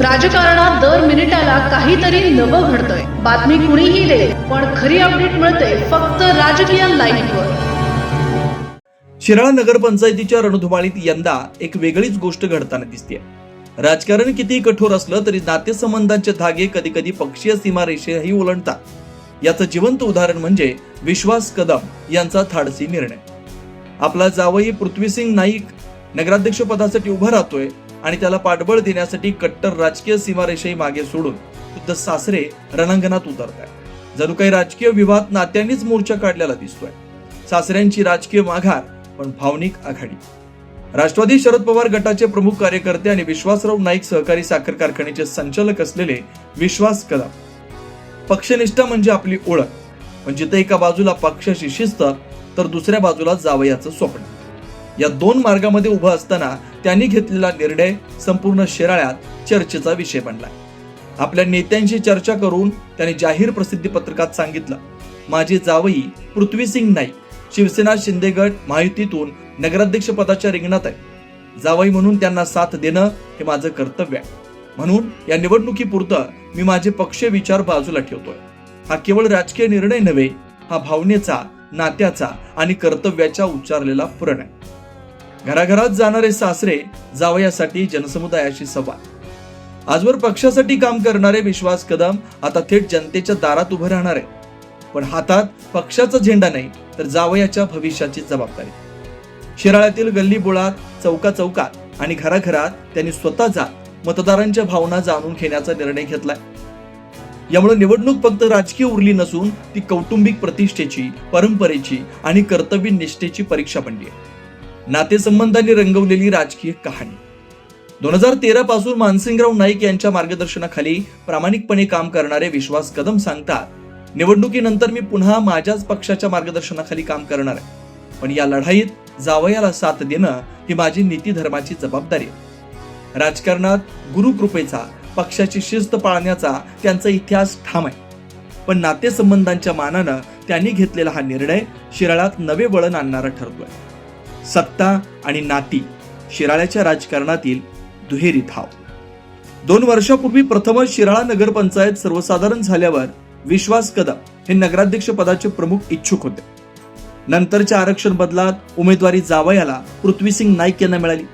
राजकारणात दर मिनिटाला काहीतरी नवं घडतंय. बातमी कुणीही दे पण खरी अपडेट मिळते फक्त राजकीय लाईव्हवर शिराळा नगरपंचायतीच्या रणधुमाळीत यंदा एक वेगळीच गोष्ट घडताना दिसते राजकारण किती कठोर असलं तरी नातेसंबंधांचे धागे कधी कधी पक्षीय सीमारेषेही ओलांडतात. याचं जिवंत उदाहरण म्हणजे विश्वास कदम यांचा थाडसी निर्णय. आपला जावई पृथ्वीसिंग नाईक नगराध्यक्ष पदासाठी उभा राहतोय आणि त्याला पाठबळ देण्यासाठी कट्टर राजकीय सीमारेषाही मागे सोडून खुद्द सासरे रणांगणात उतरत आहे जणू काही राजकीय विवाद नात्यांनीच मोर्चा काढलेला दिसतोय. सासऱ्यांची राजकीय माघार पण भावनिक आघाडी. राष्ट्रवादी शरद पवार गटाचे प्रमुख कार्यकर्ते आणि विश्वासराव नाईक सहकारी साखर कारखान्याचे संचालक असलेले विश्वास कदम. पक्षनिष्ठा म्हणजे आपली ओळख. पण जिथे एका बाजूला पक्षाची शिस्त तर दुसऱ्या बाजूला जावयाचं स्वप्न. या दोन मार्गामध्ये उभं असताना त्यांनी घेतलेला निर्णय संपूर्ण शिराळ्यात चर्चेचा विषय बनला. आपल्या नेत्यांशी चर्चा करून त्यांनी जाहीर प्रसिद्धी पत्रकात सांगितलं माझे जावई पृथ्वीसिंग नाईक शिवसेना शिंदेगड महायुतीतून नगराध्यक्ष पदाच्या रिंगणात आहे. जावई म्हणून त्यांना साथ देणं हे माझं कर्तव्य आहे. म्हणून या निवडणुकीपुरतं मी माझे पक्ष विचार बाजूला ठेवतोय. हा केवळ राजकीय निर्णय नव्हे हा भावनेचा नात्याचा आणि कर्तव्याचा उच्चारलेला प्रण आहे. घराघरात जाणारे सासरे जावयासाठी जनसमुदायाशी संवाद. आजवर पक्षासाठी काम करणारे विश्वास कदम आता थेट जनतेच्या दारात उभे राहणार आहे पण हातात पक्षाचा झेंडा नाही तर जावयाच्या भविष्याची जबाबदारी. शिराळ्यातील गल्ली बोळात चौका चौकात आणि घराघरात त्यांनी स्वतः जात मतदारांच्या भावना जाणून घेण्याचा निर्णय घेतलाय. यामुळे निवडणूक फक्त राजकीय उरली नसून ती कौटुंबिक प्रतिष्ठेची परंपरेची आणि कर्तव्य निष्ठेची परीक्षा बनली आहे. नातेसंबंधांनी रंगवलेली राजकीय कहाणी. दोन हजार तेरा पासून मानसिंगराव नाईक यांच्या मार्गदर्शनाखाली प्रामाणिकपणे काम करणारे विश्वास कदम सांगतात निवडणुकीनंतर मी पुन्हा माझ्याच पक्षाच्या मार्गदर्शनाखाली काम करणार आहे. पण या लढाईत जावयाला साथ देणं ही माझी नीती धर्माची जबाबदारी आहे. राजकारणात गुरुकृपेचा पक्षाची शिस्त पाळण्याचा त्यांचा इतिहास ठाम आहे. पण नातेसंबंधांच्या मानानं त्यांनी घेतलेला हा निर्णय शिराळात नवे वळण आणणारा ठरतोय. सत्ता आणि नाती शिराळ्याच्या राजकारणातील दुहेरी धाव. दोन वर्षापूर्वी प्रथमच शिराळा नगरपंचायत सर्वसाधारण झाल्यावर विश्वास कदम हे नगराध्यक्ष पदाचे प्रमुख इच्छुक होते. नंतरच्या आरक्षण बदलात उमेदवारी जावयाला पृथ्वीसिंग नाईक यांना मिळाली.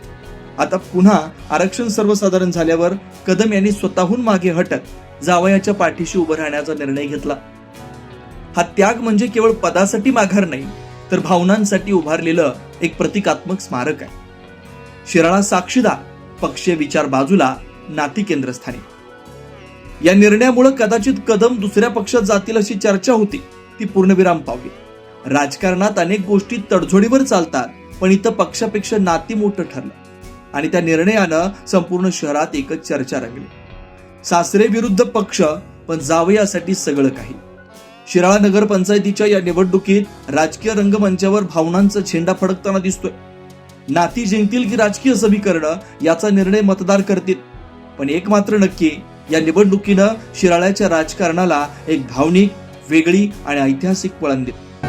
आता पुन्हा आरक्षण सर्वसाधारण झाल्यावर कदम यांनी स्वतःहून मागे हटत जावयाच्या पाठीशी उभं राहण्याचा निर्णय घेतला. हा त्याग म्हणजे केवळ पदासाठी माघार नाही तर भावनांसाठी उभारलेलं एक प्रतिकात्मक स्मारक आहे. शिराळा साक्षीदार पक्षीय विचार बाजूला नाती केंद्रस्थानी. या निर्णयामुळे कदाचित कदम दुसऱ्या पक्षात जातील अशी चर्चा होती ती पूर्णविराम पावली. राजकारणात अनेक गोष्टी तडजोडीवर चालतात पण इथं पक्षापेक्षा नाती मोठं ठरलं. आणि त्या निर्णयानं संपूर्ण शहरात एकच चर्चा रंगली. सासरे विरुद्ध पक्ष पण जावयासाठी सगळं काही. शिराळा नगरपंचायतीच्या या निवडणुकीत राजकीय रंगमंचावर भावनांचा झेंडा फडकताना दिसतोय. नाती जिंकतील की राजकीय समीकरण याचा निर्णय मतदार करतील. पण एक मात्र नक्की या निवडणुकीनं शिराळ्याच्या राजकारणाला एक भावनिक वेगळी आणि ऐतिहासिक वळण दिलं.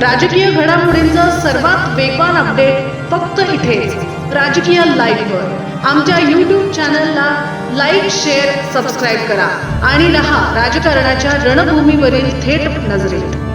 राजकीय घडामोडींचं सर्वात वेगवान अपडेट फक्त इथेच. राजकीय लाईव्हवर आमच्या यूट्यूब चॅनलला लाईक शेअर सबस्क्राईब करा. आणि रहा राजकारणाच्या रणभूमीवरील थेट नजरेत.